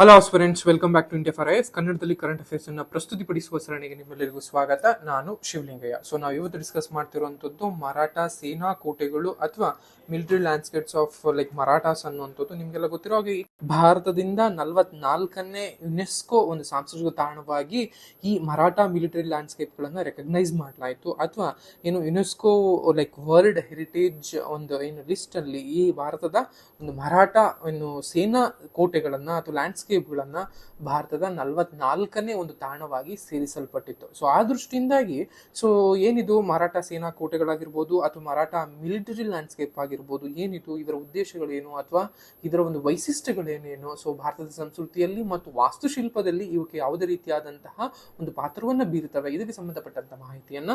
Hello friends welcome back to India for IAS ಕನ್ನಡದಲ್ಲಿ current affairs ಅನ್ನು ಪ್ರಸ್ತುತಿಪಡಿಸುವ ಸರಣಿಗೆ ನಿಮ್ಮೆಲ್ಲರಿಗೂ ಸ್ವಾಗತ. ನಾನು ಶಿವಲಿಂಗಯ್ಯ. ಸೊ ನಾವು ಇವತ್ತು ಡಿಸ್ಕಸ್ ಮಾಡ್ತಿರುವಂಥದ್ದು ಮರಾಠ ಸೇನಾ ಕೋಟೆಗಳು ಅಥವಾ military landscapes of like Marathas ಅನ್ನುವಂಥದ್ದು ನಿಮಗೆಲ್ಲ ಗೊತ್ತಿರೋ ಹಾಗೆ ಭಾರತದಿಂದ ನಲವತ್ನಾಲ್ಕನೇ ಯುನೆಸ್ಕೋ ಒಂದು ಸಾಂಸ್ಕೃತಿಕ ತಾಣವಾಗಿ ಈ ಮರಾಠ ಮಿಲಿಟರಿ ಲ್ಯಾಂಡ್ಸ್ಕೇಪ್ಗಳನ್ನು ರೆಕಗ್ನೈಸ್ ಮಾಡಲಾಯಿತು. ಅಥವಾ ಏನು ಯುನೆಸ್ಕೋ ಲೈಕ್ ವರ್ಲ್ಡ್ ಹೆರಿಟೇಜ್ ಒಂದು ಏನು ಲಿಸ್ಟಲ್ಲಿ ಈ ಭಾರತದ ಒಂದು ಮರಾಠ, ಏನು ಸೇನಾ ಕೋಟೆಗಳನ್ನು ಅಥವಾ ಲ್ಯಾಂಡ್ಸ್ಕೇಪ್ಗಳನ್ನ ಭಾರತದ ನಲವತ್ನಾಲ್ಕನೇ ಒಂದು ತಾಣವಾಗಿ ಸೇರಿಸಲ್ಪಟ್ಟಿತ್ತು. ಸೊ ಆ ದೃಷ್ಟಿಯಿಂದಾಗಿ ಸೊ ಏನಿದು ಮರಾಠ ಸೇನಾ ಕೋಟೆಗಳಾಗಿರ್ಬೋದು ಅಥವಾ ಮರಾಠ ಮಿಲಿಟರಿ ಲ್ಯಾಂಡ್ಸ್ಕೇಪ್ ಆಗಿರ್ಬೋದು, ಏನಿದು, ಇದರ ಉದ್ದೇಶಗಳೇನು ಅಥವಾ ಇದರ ಒಂದು ವೈಶಿಷ್ಟ್ಯಗಳೇನೇನು? ಸೊ ಭಾರತದ ಸಂಸ್ಕೃತಿಯಲ್ಲಿ ಮತ್ತು ವಾಸ್ತುಶಿಲ್ಪದಲ್ಲಿ ಇವಕ್ಕೆ ಯಾವುದೇ ರೀತಿಯಾದಂತಹ ಒಂದು ಪಾತ್ರವನ್ನು ಬೀರುತ್ತವೆ. ಇದಕ್ಕೆ ಸಂಬಂಧಪಟ್ಟಂತ ಮಾಹಿತಿಯನ್ನ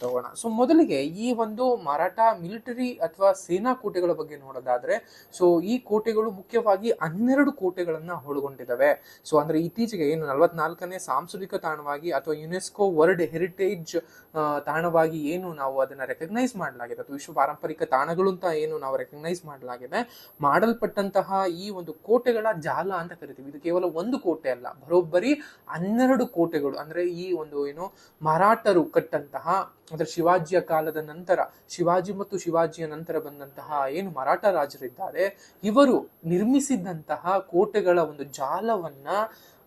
ಹೋಗೋಣ ಸೊ ಮೊದಲಿಗೆ ಈ ಒಂದು ಮರಾಠ ಮಿಲಿಟರಿ ಅಥವಾ ಸೇನಾ ಕೋಟೆಗಳ ಬಗ್ಗೆ ನೋಡೋದಾದ್ರೆ ಸೊ ಈ ಕೋಟೆಗಳು ಮುಖ್ಯವಾಗಿ ಹನ್ನೆರಡು ಕೋಟೆಗಳನ್ನ ಒಳಗೊಂಡಿದ್ದಾವೆ. ಸೊ ಅಂದ್ರೆ ಇತ್ತೀಚೆಗೆ ಏನು ನಲವತ್ನಾಲ್ಕನೇ ಸಾಂಸ್ಕೃತಿಕ ತಾಣವಾಗಿ ಅಥವಾ ಯುನೆಸ್ಕೋ ವರ್ಲ್ಡ್ ಹೆರಿಟೇಜ್ ತಾಣವಾಗಿ ಏನು ನಾವು ಅದನ್ನ ರೆಕಗ್ನೈಸ್ ಮಾಡಲಾಗಿದೆ. ಅಥವಾ ವಿಶ್ವ ಪಾರಂಪರಿಕ ತಾಣಗಳು ಅಂತ ಏನು ನಾವು ರೆಕಗ್ನೈಸ್ ಮಾಡಲಾಗಿದೆ. ಮಾಡಲ್ಪಟ್ಟಂತಹ ಈ ಒಂದು ಕೋಟೆಗಳ ಜಾಲ ಅಂತ ಕರಿತೀವಿ. ಇದು ಕೇವಲ ಒಂದು ಕೋಟೆ ಅಲ್ಲ, ಬರೋಬ್ಬರಿ ಹನ್ನೆರಡು ಕೋಟೆಗಳು. ಅಂದ್ರೆ ಈ ಒಂದು ಏನು ಮರಾಠರು ಕಟ್ಟಂತಹ ಅಂದ್ರೆ ಶಿವಾಜಿಯ ಕಾಲದ ನಂತರ, ಶಿವಾಜಿ ಮತ್ತು ಶಿವಾಜಿಯ ನಂತರ ಬಂದಂತಹ ಏನು ಮರಾಠ ರಾಜರಿದ್ದಾರೆ, ಇವರು ನಿರ್ಮಿಸಿದಂತಹ ಕೋಟೆಗಳ ಒಂದು ಜಾಲವನ್ನ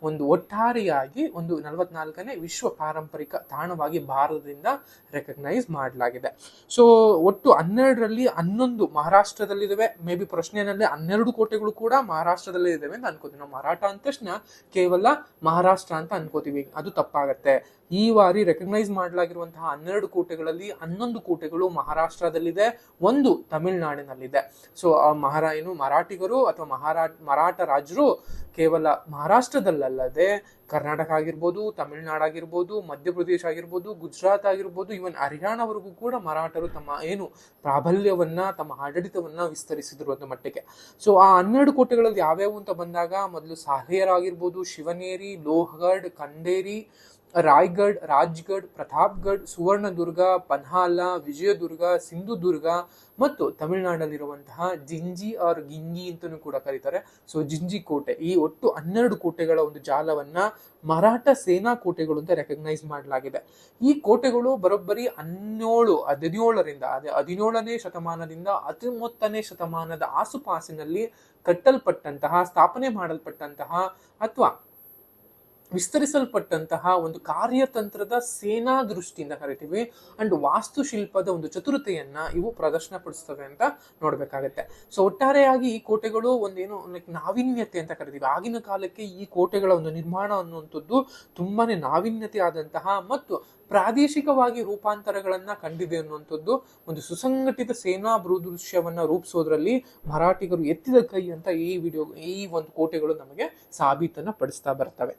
ಒಂದು ಒಟ್ಟಾರೆಯಾಗಿ ಒಂದು ನಲವತ್ನಾಲ್ಕನೇ ವಿಶ್ವ ಪಾರಂಪರಿಕ ತಾಣವಾಗಿ ಭಾರತದಿಂದ ರೆಕಗ್ನೈಸ್ ಮಾಡಲಾಗಿದೆ. ಸೊ ಒಟ್ಟು ಹನ್ನೆರಡರಲ್ಲಿ ಹನ್ನೊಂದು ಮಹಾರಾಷ್ಟ್ರದಲ್ಲಿದ್ದಾವೆ. ಮೇ ಬಿ ಪ್ರಶ್ನೆಯಲ್ಲಿ ಹನ್ನೆರಡು ಕೋಟೆಗಳು ಕೂಡ ಮಹಾರಾಷ್ಟ್ರದಲ್ಲೇ ಇದ್ದಾವೆ ಅಂತ ಅನ್ಕೋತೀವಿ ನಾವು ಮರಾಠ ಅಂದ ತಕ್ಷಣ ಕೇವಲ ಮಹಾರಾಷ್ಟ್ರ ಅಂತ ಅನ್ಕೋತೀವಿ. ಅದು ತಪ್ಪಾಗತ್ತೆ. ಈ ಬಾರಿ ರೆಕಗ್ನೈಸ್ ಮಾಡಲಾಗಿರುವಂತಹ ಹನ್ನೆರಡು ಕೋಟೆಗಳಲ್ಲಿ ಹನ್ನೊಂದು ಕೋಟೆಗಳು ಮಹಾರಾಷ್ಟ್ರದಲ್ಲಿದೆ, ಒಂದು ತಮಿಳುನಾಡಿನಲ್ಲಿದೆ. ಸೊ ಆ ಮಹಾರಾ, ಏನು ಮರಾಠಿಗರು ಅಥವಾ ಮಹಾರಾ, ಮರಾಠ ರಾಜರು ಕೇವಲ ಮಹಾರಾಷ್ಟ್ರದಲ್ಲಲ್ಲದೆ ಕರ್ನಾಟಕ ಆಗಿರ್ಬೋದು ತಮಿಳುನಾಡು ಆಗಿರ್ಬೋದು ಮಧ್ಯಪ್ರದೇಶ ಆಗಿರ್ಬೋದು, ಗುಜರಾತ್ ಆಗಿರ್ಬೋದು ಇವನ್ ಹರಿಯಾಣವರೆಗೂ ಕೂಡ ಮರಾಠರು ತಮ್ಮ ಏನು ಪ್ರಾಬಲ್ಯವನ್ನ, ತಮ್ಮ ಆಡಳಿತವನ್ನ ವಿಸ್ತರಿಸಿದ್ರು ಅಂತ ಮಟ್ಟಿಗೆ. ಸೊ ಆ ಹನ್ನೆರಡು ಕೋಟೆಗಳಲ್ಲಿ ಯಾವ್ಯಾವು ಅಂತ ಬಂದಾಗ ಮೊದಲು ಸಾಹೇರ್ ಆಗಿರ್ಬೋದು ಶಿವನೇರಿ, ಲೋಹಗಢ್, ಖಂಡೇರಿ ರಾಯ್ಗಢ್ ರಾಜ್ಗಢ್ ಪ್ರತಾಪ್ಗಢ್ ಸುವರ್ಣದುರ್ಗ, ಪನ್ಹಾಲ, ವಿಜಯದುರ್ಗ, ಸಿಂಧುದುರ್ಗ ಮತ್ತು ತಮಿಳುನಾಡಲ್ಲಿರುವಂತಹ ಜಿಂಜಿ ಆರ್ ಗಿಂಗಿ ಅಂತಲೂ ಕೂಡ ಕರೀತಾರೆ. ಸೊ ಜಿಂಜಿ ಕೋಟೆ, ಈ ಒಟ್ಟು ಹನ್ನೆರಡು ಕೋಟೆಗಳ ಒಂದು ಜಾಲವನ್ನ ಮರಾಠ ಸೇನಾ ಕೋಟೆಗಳು ಅಂತ ರೆಕಗ್ನೈಸ್ ಮಾಡಲಾಗಿದೆ. ಈ ಕೋಟೆಗಳು ಬರೋಬ್ಬರಿ ಹನ್ನೇಳು, ಹದಿನೇಳರಿಂದ, ಅದೇ ಹದಿನೇಳನೇ ಶತಮಾನದಿಂದ ಹತ್ತೊಂಬತ್ತನೇ ಶತಮಾನದ ಆಸುಪಾಸಿನಲ್ಲಿ ಕಟ್ಟಲ್ಪಟ್ಟಂತಹ, ಸ್ಥಾಪನೆ ಮಾಡಲ್ಪಟ್ಟಂತಹ ಅಥವಾ ವಿಸ್ತರಿಸಲ್ಪಟ್ಟಂತಹ ಒಂದು ಕಾರ್ಯತಂತ್ರದ ಸೇನಾ ದೃಷ್ಟಿಯಿಂದ ಕರಿತೀವಿ. ಅಂಡ್ ವಾಸ್ತುಶಿಲ್ಪದ ಒಂದು ಚತುರತೆಯನ್ನ ಇವು ಪ್ರದರ್ಶನ ಪಡಿಸ್ತವೆ ಅಂತ ನೋಡ್ಬೇಕಾಗತ್ತೆ. ಸೊ ಒಟ್ಟಾರೆಯಾಗಿ ಈ ಕೋಟೆಗಳು ಒಂದೇನು ಲೈಕ್ ನಾವೀನ್ಯತೆ ಅಂತ ಕರಿತೀವಿ. ಆಗಿನ ಕಾಲಕ್ಕೆ ಈ ಕೋಟೆಗಳ ಒಂದು ನಿರ್ಮಾಣ ಅನ್ನುವಂಥದ್ದು ತುಂಬಾನೇ ನಾವೀನ್ಯತೆ ಆದಂತಹ ಮತ್ತು ಪ್ರಾದೇಶಿಕವಾಗಿ ರೂಪಾಂತರಗಳನ್ನ ಕಂಡಿದೆ ಅನ್ನುವಂಥದ್ದು ಒಂದು ಸುಸಂಘಟಿತ ಸೇನಾ ಭೂದೃಶ್ಯವನ್ನ ರೂಪಿಸೋದ್ರಲ್ಲಿ ಮರಾಠಿಗರು ಎತ್ತಿದ ಕೈ ಅಂತ ಈ ವಿಡಿಯೋ, ಈ ಒಂದು ಕೋಟೆಗಳು ನಮಗೆ ಸಾಬೀತನ್ನ ಪಡಿಸ್ತಾ ಬರ್ತವೆ.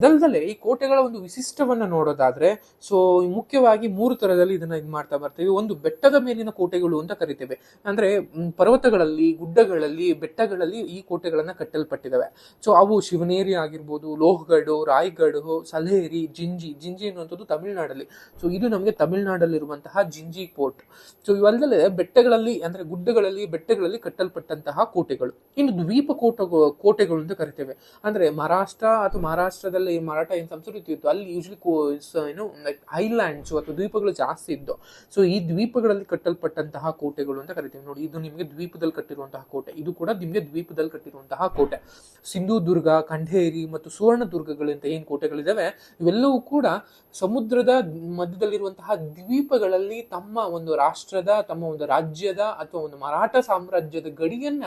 ಅದಲ್ದಲೆ ಈ ಕೋಟೆಗಳ ಒಂದು ವಿಶಿಷ್ಟವನ್ನ ನೋಡೋದಾದ್ರೆ ಸೊ ಮುಖ್ಯವಾಗಿ ಮೂರು ತರದಲ್ಲಿ ಇದನ್ನ ಇದು ಮಾಡ್ತಾ ಬರ್ತೀವಿ. ಒಂದು ಬೆಟ್ಟದ ಮೇಲಿನ ಕೋಟೆಗಳು ಅಂತ ಕರಿತೇವೆ. ಅಂದ್ರೆ ಪರ್ವತಗಳಲ್ಲಿ, ಗುಡ್ಡಗಳಲ್ಲಿ, ಬೆಟ್ಟಗಳಲ್ಲಿ ಈ ಕೋಟೆಗಳನ್ನ ಕಟ್ಟಲ್ಪಟ್ಟಿದ್ದಾವೆ. ಸೊ ಅವು ಶಿವನೇರಿ ಆಗಿರ್ಬೋದು ಲೋಹಗಡು ರಾಯ್ಗಡು ಸಲಹೇರಿ, ಜಿಂಜಿ ಜಿಂಜಿ ಅನ್ನುವಂಥದ್ದು ತಮಿಳುನಾಡಲ್ಲಿ. ಸೊ ಇದು ನಮಗೆ ತಮಿಳುನಾಡಲ್ಲಿರುವಂತಹ ಜಿಂಜಿ ಪೋರ್ಟ್. ಸೊ ಇವಲ್ಲದೆ ಬೆಟ್ಟಗಳಲ್ಲಿ, ಅಂದ್ರೆ ಗುಡ್ಡಗಳಲ್ಲಿ, ಬೆಟ್ಟಗಳಲ್ಲಿ ಕಟ್ಟಲ್ಪಟ್ಟಂತಹ ಕೋಟೆಗಳು. ಇನ್ನು ದ್ವೀಪ ಕೋಟ ಕೋಟೆಗಳು ಅಂತ ಕರಿತೇವೆ. ಅಂದ್ರೆ ಮಹಾರಾಷ್ಟ್ರ ಅಥವಾ ಮಹಾರಾಷ್ಟ್ರದಲ್ಲಿ ಈ ಮರಾಠ ಏನು ಸಂಸ್ಕೃತಿ ಇತ್ತು ಅಲ್ಲಿ ಯೂಶ್ವಲಿ ಏನು ಲೈಕ್ ಐಲ್ಯಾಂಡ್ಸ್ ಅಥವಾ ದ್ವೀಪಗಳು ಜಾಸ್ತಿ ಇದ್ದು. ಸೊ ಈ ದ್ವೀಪಗಳಲ್ಲಿ ಕಟ್ಟಲ್ಪಟ್ಟಂತಹ ಕೋಟೆಗಳು ಅಂತ ಕರಿತೀವಿ. ನೋಡಿ, ಇದು ನಿಮಗೆ ದ್ವೀಪದಲ್ಲಿ ಕಟ್ಟಿರುವಂತಹ ಕೋಟೆ. ಇದು ಕೂಡ ನಿಮಗೆ ದ್ವೀಪದಲ್ಲಿ ಕಟ್ಟಿರುವಂತಹ ಕೋಟೆ. ಸಿಂಧುದುರ್ಗ ಖಂಡೇರಿ ಮತ್ತು ಸುವರ್ಣದುರ್ಗಗಳು ಅಂತ ಏನು ಕೋಟೆಗಳಿದ್ದಾವೆ ಇವೆಲ್ಲವೂ ಕೂಡ ಸಮುದ್ರದ ಮಧ್ಯದಲ್ಲಿರುವಂತಹ ದ್ವೀಪಗಳಲ್ಲಿ ತಮ್ಮ ಒಂದು ರಾಷ್ಟ್ರದ, ತಮ್ಮ ಒಂದು ರಾಜ್ಯದ ಅಥವಾ ಒಂದು ಮರಾಠ ಸಾಮ್ರಾಜ್ಯದ ಗಡಿಯನ್ನ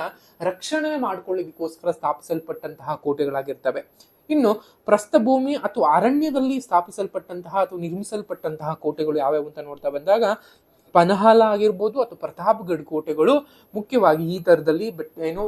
ರಕ್ಷಣೆ ಮಾಡ್ಕೊಳ್ಳಿಕ್ಕೋಸ್ಕರ ಸ್ಥಾಪಿಸಲ್ಪಟ್ಟಂತಹ ಕೋಟೆಗಳಾಗಿರ್ತವೆ. ಇನ್ನು ಪ್ರಸ್ಥಭೂಮಿ ಅಥವಾ ಅರಣ್ಯದಲ್ಲಿ ಸ್ಥಾಪಿಸಲ್ಪಟ್ಟಂತಹ ಅಥವಾ ನಿರ್ಮಿಸಲ್ಪಟ್ಟಂತಹ ಕೋಟೆಗಳು ಯಾವ್ಯಾವು ಅಂತ ನೋಡ್ತಾ ಬಂದಾಗ ಪನಹಾಲ ಆಗಿರ್ಬೋದು ಅಥವಾ ಪ್ರತಾಪ್ಗಢ್ ಕೋಟೆಗಳು ಮುಖ್ಯವಾಗಿ ಈ ತರದಲ್ಲಿ ಬಟ್ ಏನು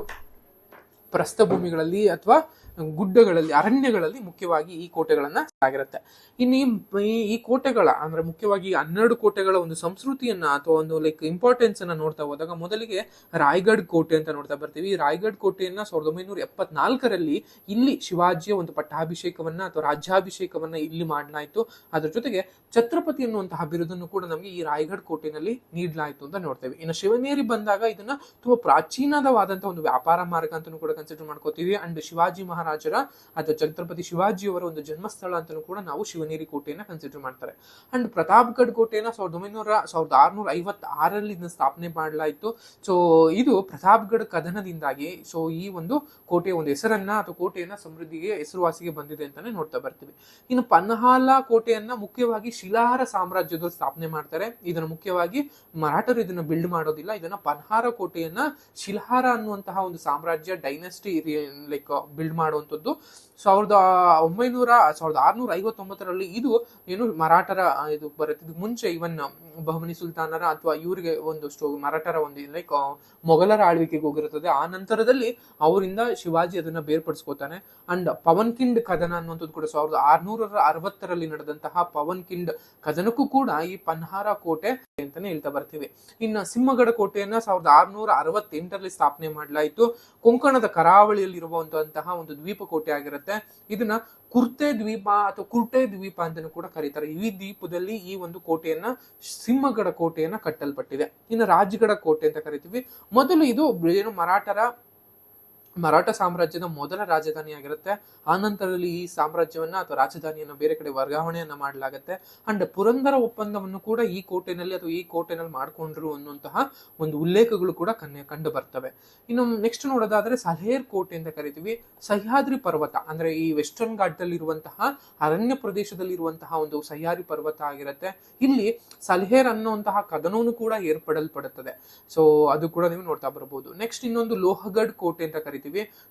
ಪ್ರಸ್ಥಭೂಮಿಗಳಲ್ಲಿ ಅಥವಾ ಗುಡ್ಡಗಳಲ್ಲಿ, ಅರಣ್ಯಗಳಲ್ಲಿ ಮುಖ್ಯವಾಗಿ ಈ ಕೋಟೆಗಳನ್ನ ಆಗಿರುತ್ತೆ ಇನ್ನು ಈ ಕೋಟೆಗಳ, ಅಂದ್ರೆ ಮುಖ್ಯವಾಗಿ ಹನ್ನೆರಡು ಕೋಟೆಗಳ ಒಂದು ಸಂಸ್ಕೃತಿಯನ್ನ ಅಥವಾ ಒಂದು ಲೈಕ್ ಇಂಪಾರ್ಟೆನ್ಸ್ ಅನ್ನ ನೋಡ್ತಾ ಹೋದಾಗ ಮೊದಲಿಗೆ ರಾಯ್ಗಢ್ ಕೋಟೆ ಅಂತ ನೋಡ್ತಾ ಬರ್ತೀವಿ. ಈ ರಾಯ್ಗಢ್ ಕೋಟೆಯನ್ನ ಸಾವಿರದ ಒಂಬೈನೂರ ಎಪ್ಪತ್ನಾಲ್ಕರಲ್ಲಿ ಇಲ್ಲಿ ಶಿವಾಜಿಯ ಒಂದು ಪಟ್ಟಾಭಿಷೇಕವನ್ನ ಅಥವಾ ರಾಜ್ಯಾಭಿಷೇಕವನ್ನ ಇಲ್ಲಿ ಮಾಡಲಾಯಿತು. ಅದ್ರ ಜೊತೆಗೆ ಛತ್ರಪತಿ ಅನ್ನುವಂತಹ ಬಿರುದನ್ನು ಕೂಡ ನಮಗೆ ಈ ರಾಯ್ಗಢ್ ಕೋಟೆನಲ್ಲಿ ನೀಡಲಾಯಿತು ಅಂತ ನೋಡ್ತೇವೆ. ಇನ್ನು ಶಿವನೇರಿ ಬಂದಾಗ ಇದನ್ನ ತುಂಬಾ ಪ್ರಾಚೀನವಾದಂತಹ ಒಂದು ವ್ಯಾಪಾರ ಮಾರ್ಗ ಅಂತ ಕೂಡ ಕನ್ಸಿಡರ್ ಮಾಡ್ಕೋತೀವಿ. ಅಂಡ್ ಶಿವಾಜಿ ಮಹಾರಾಜರ ಅಥವಾ ಛತ್ರಪತಿ ಶಿವಾಜಿಯವರ ಒಂದು ಜನ್ಮಸ್ಥಳ ಅಂತಲೂ ಕೂಡ ನಾವು ಶಿವನೇರಿ ಕೋಟೆಯನ್ನ ಕನ್ಸಿಡರ್ ಮಾಡ್ತಾರೆ. ಅಂಡ್ ಪ್ರತಾಪ್ಗಢ ಕೋಟೆಯನ್ನ ಸಾವಿರದ ಒಂಬೈನೂರ, ಸಾವಿರದ ಆರುನೂರ ಐವತ್ತಾರರಲ್ಲಿ ಇದನ್ನ ಸ್ಥಾಪನೆ ಮಾಡಲಾಯಿತು. ಸೊ ಇದು ಪ್ರತಾಪ್ಗಢ ಕದನದಿಂದಾಗಿ ಸೊ ಈ ಒಂದು ಕೋಟೆಯ ಒಂದು ಹೆಸರನ್ನ ಅಥವಾ ಕೋಟೆಯನ್ನ ಸಮೃದ್ಧಿಗೆ, ಹೆಸರುವಾಸಿಗೆ ಬಂದಿದೆ ಅಂತಾನೆ ನೋಡ್ತಾ ಬರ್ತೀವಿ. ಇನ್ನು ಪನ್ಹಾಲ ಕೋಟೆಯನ್ನ ಮುಖ್ಯವಾಗಿ ಶಿಲಾಹಾರ ಸಾಮ್ರಾಜ್ಯದವರು ಸ್ಥಾಪನೆ ಮಾಡ್ತಾರೆ. ಇದನ್ನು ಮುಖ್ಯವಾಗಿ ಮರಾಠರು ಇದನ್ನ ಬಿಲ್ಡ್ ಮಾಡೋದಿಲ್ಲ. ಇದನ್ನ ಪನ್ಹಾರ ಕೋಟೆಯನ್ನ ಶಿಲಾಹಾರ ಅನ್ನುವಂತಹ ಒಂದು ಸಾಮ್ರಾಜ್ಯ ಡೈನೆಸ್ಟಿ ಲೈಕ್ ಬಿಲ್ಡ್ ಮಾಡುವಂಥದ್ದು. ಸಾವಿರದ ಒಂಬೈನೂರ, ಸಾವಿರದ ಆರುನೂರ ಐವತ್ತೊಂಬತ್ತರಲ್ಲಿ ಇದು ಏನು ಮರಾಠರ ಇದು ಬರುತ್ತೆ. ಇದು ಮುಂಚೆ ಇವನ್ ಬಹಮನಿ ಸುಲ್ತಾನರ ಅಥವಾ ಇವರಿಗೆ ಒಂದಷ್ಟು ಮರಾಠರ ಒಂದು, ಲೈಕ್ ಮೊಘಲರ ಆಳ್ವಿಕೆಗೆ ಹೋಗಿರುತ್ತದೆ ಆ ನಂತರದಲ್ಲಿ ಅವರಿಂದ ಶಿವಾಜಿ ಅದನ್ನ ಬೇರ್ಪಡಿಸ್ಕೋತಾನೆ. ಅಂಡ್ ಪವನ್ ಕಿಂಡ್ ಕದನ ಅನ್ನುವಂಥದ್ದು ಕೂಡ ಸಾವಿರದ ಆರ್ನೂರ ಅರವತ್ತರಲ್ಲಿ ನಡೆದಂತಹ ಪವನ್ ಕಿಂಡ್ ಕದನಕ್ಕೂ ಕೂಡ ಈ ಪನ್ಹಾರ ಕೋಟೆ ಅಂತಾನೆ ಹೇಳ್ತಾ ಬರ್ತೀವಿ. ಇನ್ನು ಸಿಂಹಗಡ ಕೋಟೆಯನ್ನ ಸಾವಿರದ ಆರ್ನೂರ ಅರವತ್ತೆಂಟರಲ್ಲಿ ಸ್ಥಾಪನೆ ಮಾಡಲಾಯಿತು. ಕೊಂಕಣದ ಕರಾವಳಿಯಲ್ಲಿ ಇರುವಂತಹ ಒಂದು ದ್ವೀಪ ಕೋಟೆ ಆಗಿರುತ್ತೆ. ಇದನ್ನ ಕುರ್ತೆ ದ್ವೀಪ ಅಥವಾ ಕುರ್ಟೆ ದ್ವೀಪ ಅಂತಾನೂ ಕೂಡ ಕರೀತಾರೆ. ಈ ದ್ವೀಪದಲ್ಲಿ ಈ ಒಂದು ಕೋಟೆಯನ್ನ ಸಿಂಹಗಡ ಕೋಟೆಯನ್ನ ಕಟ್ಟಲ್ಪಟ್ಟಿದೆ. ಇನ್ನು ರಾಜ್ಗಡ ಕೋಟೆ ಅಂತ ಕರಿತೀವಿ. ಮೊದಲು ಇದು ಏನು ಮರಾಠರ ಮರಾಠ ಸಾಮ್ರಾಜ್ಯದ ಮೊದಲ ರಾಜಧಾನಿ ಆಗಿರುತ್ತೆ ಆ ನಂತರದಲ್ಲಿ ಈ ಸಾಮ್ರಾಜ್ಯವನ್ನ ಅಥವಾ ರಾಜಧಾನಿಯನ್ನ ಬೇರೆ ಕಡೆ ವರ್ಗಾವಣೆಯನ್ನ ಮಾಡಲಾಗುತ್ತೆ. ಅಂಡ್ ಪುರಂದರ ಒಪ್ಪಂದವನ್ನು ಕೂಡ ಈ ಕೋಟೆನಲ್ಲಿ ಅಥವಾ ಈ ಕೋಟೆನಲ್ಲಿ ಮಾಡಿಕೊಂಡ್ರು ಅನ್ನುವಂತಹ ಒಂದು ಉಲ್ಲೇಖಗಳು ಕೂಡ ಕನ್ಯ ಕಂಡು ಬರ್ತವೆ. ಇನ್ನು ನೆಕ್ಸ್ಟ್ ನೋಡೋದಾದ್ರೆ ಸಲ್ಹೇರ್ ಕೋಟೆ ಅಂತ ಕರಿತೀವಿ. ಸಹ್ಯಾದ್ರಿ ಪರ್ವತ ಅಂದ್ರೆ ಈ ವೆಸ್ಟರ್ನ್ ಘಾಟ್ದಲ್ಲಿ ಇರುವಂತಹ ಅರಣ್ಯ ಪ್ರದೇಶದಲ್ಲಿ ಇರುವಂತಹ ಒಂದು ಸಹ್ಯಾದ್ರಿ ಪರ್ವತ ಆಗಿರುತ್ತೆ. ಇಲ್ಲಿ ಸಲಹೇರ್ ಅನ್ನುವಂತಹ ಕದನವನ್ನು ಕೂಡ ಏರ್ಪಡಲ್ಪಡುತ್ತದೆ. ಸೊ ಅದು ಕೂಡ ನೀವು ನೋಡ್ತಾ ಬರಬಹುದು ನೆಕ್ಸ್ಟ್ ಇನ್ನೊಂದು ಲೋಹಗಢ್ ಕೋಟೆ ಅಂತ ಕರಿತೀವಿ.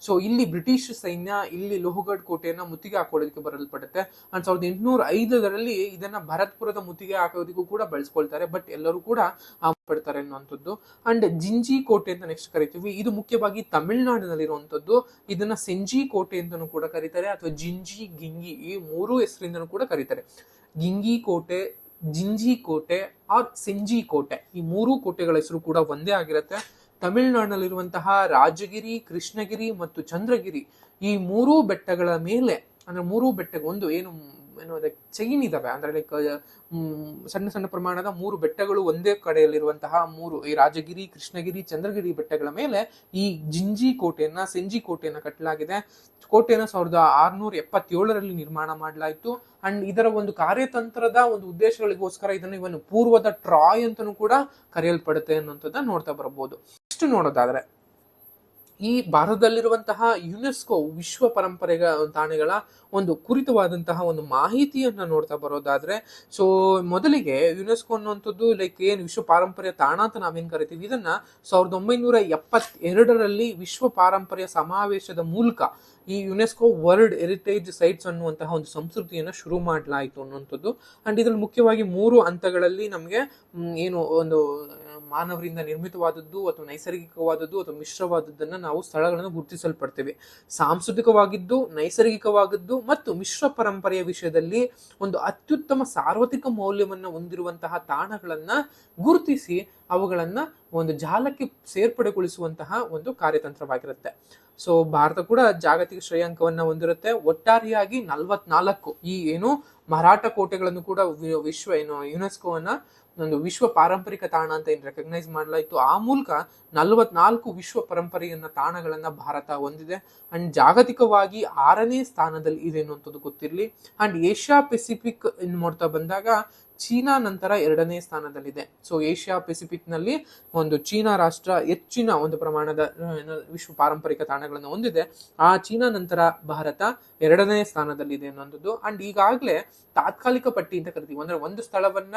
ಸೊ ಇಲ್ಲಿ ಬ್ರಿಟಿಷ್ ಸೈನ್ಯ, ಇಲ್ಲಿ ಲೋಹಗಡ್ ಕೋಟೆಯನ್ನ ಮುತ್ತಿಗೆ ಹಾಕೊಳ್ಳೋದಕ್ಕೆ ಬರಲ್ಪಡುತ್ತೆ. ಅಂಡ್ ಸಾವಿರದ ಎಂಟುನೂರ ಐದರಲ್ಲಿ ಇದನ್ನ ಭರತ್ಪುರದ ಮುತ್ತಿಗೆ ಹಾಕೋದಕ್ಕೂ ಕೂಡ ಬಳಸ್ಕೊಳ್ತಾರೆ ಬಟ್ ಎಲ್ಲರೂ ಕೂಡ ಪಡ್ತಾರೆ ಅನ್ನುವಂಥದ್ದು. ಅಂಡ್ ಜಿಂಜಿ ಕೋಟೆ ಅಂತ ನೆಕ್ಸ್ಟ್ ಕರಿತೀವಿ. ಇದು ಮುಖ್ಯವಾಗಿ ತಮಿಳುನಾಡಿನಲ್ಲಿರುವಂಥದ್ದು. ಇದನ್ನ ಸೆಂಜಿ ಕೋಟೆ ಅಂತಾನೂ ಕೂಡ ಕರೀತಾರೆ, ಅಥವಾ ಜಿಂಜಿ, ಗಿಂಗಿ ಈ ಮೂರು ಹೆಸರಿಂದನೂ ಕೂಡ ಕರೀತಾರೆ. ಗಿಂಗಿ ಕೋಟೆ, ಜಿಂಜಿ ಕೋಟೆ ಆರ್ ಸೆಂಜಿ ಕೋಟೆ ಈ ಮೂರು ಕೋಟೆಗಳ ಹೆಸರು ಕೂಡ ಒಂದೇ ಆಗಿರುತ್ತೆ. ತಮಿಳುನಾಡಿನಲ್ಲಿರುವಂತಹ ರಾಜಗಿರಿ ಕೃಷ್ಣಗಿರಿ ಮತ್ತು ಚಂದ್ರಗಿರಿ ಈ ಮೂರೂ ಬೆಟ್ಟಗಳ ಮೇಲೆ ಅಂದ್ರೆ ಮೂರೂ ಬೆಟ್ಟಗೊಂದು ಏನು ಏನು ಅದಕ್ಕೆ ಚೈನ್ ಇದಾವೆ. ಅಂದ್ರೆ ಲೈಕ್ ಸಣ್ಣ ಸಣ್ಣ ಪ್ರಮಾಣದ ಮೂರು ಬೆಟ್ಟಗಳು ಒಂದೇ ಕಡೆಯಲ್ಲಿರುವಂತಹ ಮೂರು, ಈ ರಾಜಗಿರಿ, ಕೃಷ್ಣಗಿರಿ, ಚಂದ್ರಗಿರಿ ಬೆಟ್ಟಗಳ ಮೇಲೆ ಈ ಜಿಂಜಿ ಕೋಟೆಯನ್ನ, ಸೆಂಜಿ ಕೋಟೆಯನ್ನ ಕಟ್ಟಲಾಗಿದೆ. ಕೋಟೆಯನ್ನ ಸಾವಿರದ ಆರ್ನೂರ ಎಪ್ಪತ್ತೇಳರಲ್ಲಿ ನಿರ್ಮಾಣ ಮಾಡಲಾಯಿತು. ಅಂಡ್ ಇದರ ಒಂದು ಕಾರ್ಯತಂತ್ರದ ಒಂದು ಉದ್ದೇಶಗಳಿಗೋಸ್ಕರ ಇದನ್ನು ಇವನು ಪೂರ್ವದ ಟ್ರಾಯ್ ಅಂತಲೂ ಕೂಡ ಕರೆಯಲ್ಪಡುತ್ತೆ ಅನ್ನುವಂಥದ್ದನ್ನ ನೋಡ್ತಾ ಬರಬಹುದು ಇಷ್ಟು ನೋಡೋದಾದ್ರೆ ಈ ಭಾರತದಲ್ಲಿರುವಂತಹ ಯುನೆಸ್ಕೋ ವಿಶ್ವ ಪರಂಪರೆಗ ತಾಣಗಳ ಒಂದು ಕುರಿತವಾದಂತಹ ಒಂದು ಮಾಹಿತಿಯನ್ನು ನೋಡ್ತಾ ಬರೋದಾದ್ರೆ ಸೊ ಮೊದಲಿಗೆ ಯುನೆಸ್ಕೋ ಅನ್ನುವಂಥದ್ದು ಲೈಕ್ ಏನು ವಿಶ್ವ ಪಾರಂಪರ್ಯ ತಾಣ ಅಂತ ನಾವೇನು ಕರಿತೀವಿ? ಇದನ್ನ ಸಾವಿರದ ಒಂಬೈನೂರ ಎಪ್ಪತ್ತೆರಡರಲ್ಲಿ ವಿಶ್ವ ಪಾರಂಪರ್ಯ ಸಮಾವೇಶದ ಮೂಲಕ ಈ ಯುನೆಸ್ಕೋ ವರ್ಲ್ಡ್ ಹೆರಿಟೇಜ್ ಸೈಟ್ಸ್ ಅನ್ನುವಂತಹ ಒಂದು ಸಂಸ್ಕೃತಿಯನ್ನು ಶುರು ಮಾಡಲಾಯಿತು ಅನ್ನುವಂಥದ್ದು. ಅಂಡ್ ಇದರಲ್ಲಿ ಮುಖ್ಯವಾಗಿ ಮೂರು ಹಂತಗಳಲ್ಲಿ ನಮಗೆ ಏನು ಒಂದು ಮಾನವರಿಂದ ನಿರ್ಮಿತವಾದದ್ದು ಅಥವಾ ನೈಸರ್ಗಿಕವಾದದ್ದು ಅಥವಾ ಮಿಶ್ರವಾದದ್ದನ್ನು ನಾವು ಸ್ಥಳಗಳನ್ನು ಗುರುತಿಸಲ್ಪಡ್ತೇವೆ. ಸಾಂಸ್ಕೃತಿಕವಾಗಿದ್ದು, ನೈಸರ್ಗಿಕವಾಗಿದ್ದು ಮತ್ತು ಮಿಶ್ರ ಪರಂಪರೆಯ ವಿಷಯದಲ್ಲಿ ಒಂದು ಅತ್ಯುತ್ತಮ ಸಾರ್ವತ್ರಿಕ ಮೌಲ್ಯವನ್ನು ಹೊಂದಿರುವಂತಹ ತಾಣಗಳನ್ನು ಗುರುತಿಸಿ ಅವುಗಳನ್ನ ಒಂದು ಜಾಲಕ್ಕೆ ಸೇರ್ಪಡೆಗೊಳಿಸುವಂತಹ ಒಂದು ಕಾರ್ಯತಂತ್ರವಾಗಿರುತ್ತೆ. ಸೊ ಭಾರತ ಕೂಡ ಜಾಗತಿಕ ಶ್ರೇಯಾಂಕವನ್ನ ಹೊಂದಿರುತ್ತೆ. ಒಟ್ಟಾರೆಯಾಗಿ ನಲವತ್ನಾಲ್ಕು ಈ ಏನು ಮರಾಠ ಕೋಟೆಗಳನ್ನು ಕೂಡ ವಿಶ್ವ ಏನು ಯುನೆಸ್ಕೋವನ್ನ ಒಂದು ವಿಶ್ವ ಪಾರಂಪರಿಕ ತಾಣ ಅಂತ ಏನು ರೆಕಗ್ನೈಸ್ ಮಾಡಲಾಯಿತು. ಆ ಮೂಲಕ ನಲವತ್ನಾಲ್ಕು ವಿಶ್ವ ಪರಂಪರೆಯನ್ನ ತಾಣಗಳನ್ನ ಭಾರತ ಹೊಂದಿದೆ. ಅಂಡ್ ಜಾಗತಿಕವಾಗಿ ಆರನೇ ಸ್ಥಾನದಲ್ಲಿ ಇದೆ ಅನ್ನುವಂಥದ್ದು ಗೊತ್ತಿರಲಿ? ಅಂಡ್ ಏಷ್ಯಾ ಪೆಸಿಫಿಕ್ ಇನ್ ನೋಡ್ತಾ ಬಂದಾಗ ಚೀನಾ ನಂತರ ಎರಡನೇ ಸ್ಥಾನದಲ್ಲಿದೆ. ಸೊ ಏಷ್ಯಾ ಪೆಸಿಫಿಕ್ನಲ್ಲಿ ಒಂದು ಚೀನಾ ರಾಷ್ಟ್ರ ಹೆಚ್ಚಿನ ಒಂದು ಪ್ರಮಾಣದ ವಿಶ್ವ ಪಾರಂಪರಿಕ ತಾಣಗಳನ್ನು ಹೊಂದಿದೆ. ಆ ಚೀನಾ ನಂತರ ಭಾರತ ಎರಡನೇ ಸ್ಥಾನದಲ್ಲಿದೆ ಅನ್ನೋದು ಅಂಡ್ ಈಗಾಗಲೇ ತಾತ್ಕಾಲಿಕ ಪಟ್ಟಿ ಅಂತ ಕರಿತೀವಿ. ಅಂದ್ರೆ ಒಂದು ಸ್ಥಳವನ್ನ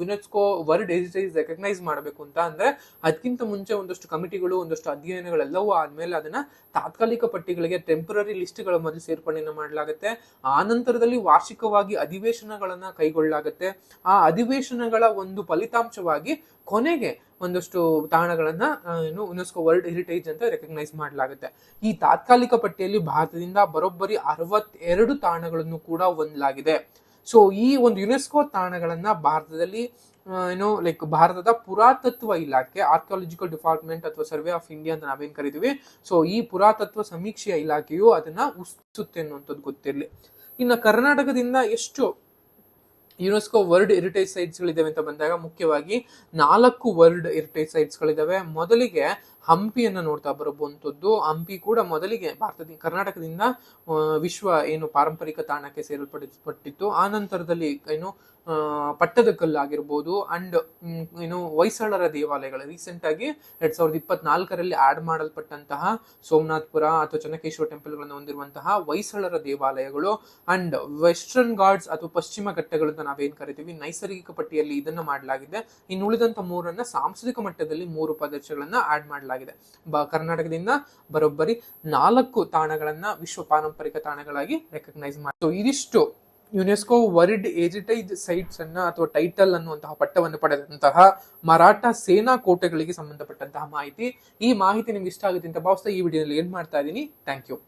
ಯುನೆಸ್ಕೋ ವರ್ಲ್ಡ್ ಹೆರಿಟೇಜ್ ರೆಕಗ್ನೈಸ್ ಮಾಡಬೇಕು ಅಂತ ಅಂದ್ರೆ ಅದಕ್ಕಿಂತ ಮುಂಚೆ ಒಂದಷ್ಟು ಕಮಿಟಿಗಳು, ಒಂದಷ್ಟು ಅಧ್ಯಯನಗಳೆಲ್ಲವೂ ಆದ್ಮೇಲೆ ಅದನ್ನ ತಾತ್ಕಾಲಿಕ ಪಟ್ಟಿಗಳಿಗೆ ಟೆಂಪರರಿ ಲಿಸ್ಟ್ಗಳ ಮೊದಲು ಸೇರ್ಪಡೆಯನ್ನು ಮಾಡಲಾಗುತ್ತೆ. ಆ ನಂತರದಲ್ಲಿ ವಾರ್ಷಿಕವಾಗಿ ಅಧಿವೇಶನಗಳನ್ನ ಕೈಗೊಳ್ಳಲಾಗುತ್ತೆ. ಆ ಅಧಿವೇಶನಗಳ ಒಂದು ಫಲಿತಾಂಶವಾಗಿ ಕೊನೆಗೆ ಒಂದಷ್ಟು ತಾಣಗಳನ್ನ ಏನು ಯುನೆಸ್ಕೋ ವರ್ಲ್ಡ್ ಹೆರಿಟೇಜ್ ಅಂತ ರೆಕಗ್ನೈಸ್ ಮಾಡಲಾಗುತ್ತೆ. ಈ ತಾತ್ಕಾಲಿಕ ಪಟ್ಟಿಯಲ್ಲಿ ಭಾರತದಿಂದ ಬರೋಬ್ಬರಿ ಅರವತ್ತೆರಡು ತಾಣಗಳನ್ನು ಕೂಡ ಹೊಂದಲಾಗಿದೆ. ಸೊ ಈ ಒಂದು ಯುನೆಸ್ಕೋ ತಾಣಗಳನ್ನ ಭಾರತದಲ್ಲಿ ಏನು ಲೈಕ್ ಭಾರತದ ಪುರಾತತ್ವ ಇಲಾಖೆ ಆರ್ಕಿಯಾಲಜಿಕಲ್ ಡಿಪಾರ್ಟ್ಮೆಂಟ್ ಅಥವಾ ಸರ್ವೆ ಆಫ್ ಇಂಡಿಯಾ ಅಂತ ನಾವೇನು ಕರಿತೀವಿ ಸೊ ಈ ಪುರಾತತ್ವ ಸಮೀಕ್ಷೆಯ ಇಲಾಖೆಯು ಅದನ್ನ ಉಸ್ತುತ್ತೆ ಅನ್ನುವಂಥದ್ದು ಗೊತ್ತಿರಲಿ. ಇನ್ನು ಕರ್ನಾಟಕದಿಂದ ಎಷ್ಟು ಯುನೆಸ್ಕೋ ವರ್ಲ್ಡ್ ಹೆರಿಟೇಜ್ ಸೈಟ್ಸ್ಗಳಿದ್ದಾವೆ ಅಂತ ಬಂದಾಗ ಮುಖ್ಯವಾಗಿ ನಾಲ್ಕು ವರ್ಲ್ಡ್ ಹೆರಿಟೇಜ್ ಸೈಟ್ಸ್ಗಳಿದ್ದಾವೆ ಮೊದಲಿಗೆ ಹಂಪಿಯನ್ನು ನೋಡ್ತಾ ಬರುವಂಥದ್ದು ಹಂಪಿ ಕೂಡ ಮೊದಲಿಗೆ ಭಾರತದ ಕರ್ನಾಟಕದಿಂದ ವಿಶ್ವ ಏನು ಪಾರಂಪರಿಕ ತಾಣಕ್ಕೆ ಸೇರಲ್ಪಟ್ಟಿತ್ತು ಆ ನಂತರದಲ್ಲಿ ಏನು ಪಟ್ಟದಕಲ್ಲು ಆಗಿರ್ಬೋದು ಅಂಡ್ ಏನು ಹೊಯ್ಸಳರ ದೇವಾಲಯಗಳು. ರೀಸೆಂಟ್ ಆಗಿ ಎರಡ್ ಸಾವಿರದ ಇಪ್ಪತ್ನಾಲ್ಕರಲ್ಲಿ ಆಡ್ ಮಾಡಲ್ಪಟ್ಟಂತಹ ಸೋಮನಾಥ್ಪುರ ಅಥವಾ ಚನ್ನಕೇಶ್ವರ ಟೆಂಪಲ್ಗಳನ್ನು ಹೊಂದಿರುವಂತಹ ಹೊಯ್ಸಳರ ದೇವಾಲಯಗಳು ಅಂಡ್ ವೆಸ್ಟರ್ನ್ ಗಾರ್ಡ್ಸ್ ಅಥವಾ ಪಶ್ಚಿಮ ಘಟ್ಟಗಳು ಅಂತ ನಾವೇನ್ ಕರಿತೀವಿ, ನೈಸರ್ಗಿಕ ಪಟ್ಟಿಯಲ್ಲಿ ಇದನ್ನ ಮಾಡಲಾಗಿದೆ. ಇನ್ನು ಉಳಿದಂತ ಮೂರನ್ನ ಸಾಂಸ್ಕೃತಿಕ ಮಟ್ಟದಲ್ಲಿ ಮೂರು ಪ್ರದೇಶಗಳನ್ನ ಆಡ್ ಮಾಡಲಾಗಿದೆ. ಬ, ಕರ್ನಾಟಕದಿಂದ ಬರೋಬ್ಬರಿ ನಾಲ್ಕು ತಾಣಗಳನ್ನ ವಿಶ್ವ ಪಾರಂಪರಿಕ ತಾಣಗಳಾಗಿ ರೆಕಗ್ನೈಸ್ ಮಾಡಿ ಸೊ ಇದಿಷ್ಟು ಯುನೆಸ್ಕೋ ವರ್ಲ್ಡ್ ಏಜಿಟೈಜ್ ಸೈಟ್ಸ್ ಅನ್ನ ಅಥವಾ ಟೈಟಲ್ ಅನ್ನುವಂತಹ ಪಟ್ಟವನ್ನು ಪಡೆದಂತಹ ಮರಾಠ ಸೇನಾ ಕೋಟೆಗಳಿಗೆ ಸಂಬಂಧಪಟ್ಟಂತಹ ಮಾಹಿತಿ. ಈ ಮಾಹಿತಿ ನಿಮ್ಗೆ ಇಷ್ಟ ಆಗುತ್ತೆ ಅಂತ ಭಾವಿಸ್ತಾ ಈ ವಿಡಿಯೋದಲ್ಲಿ ಏನ್ ಮಾಡ್ತಾ ಇದ್ದೀನಿ. Thank you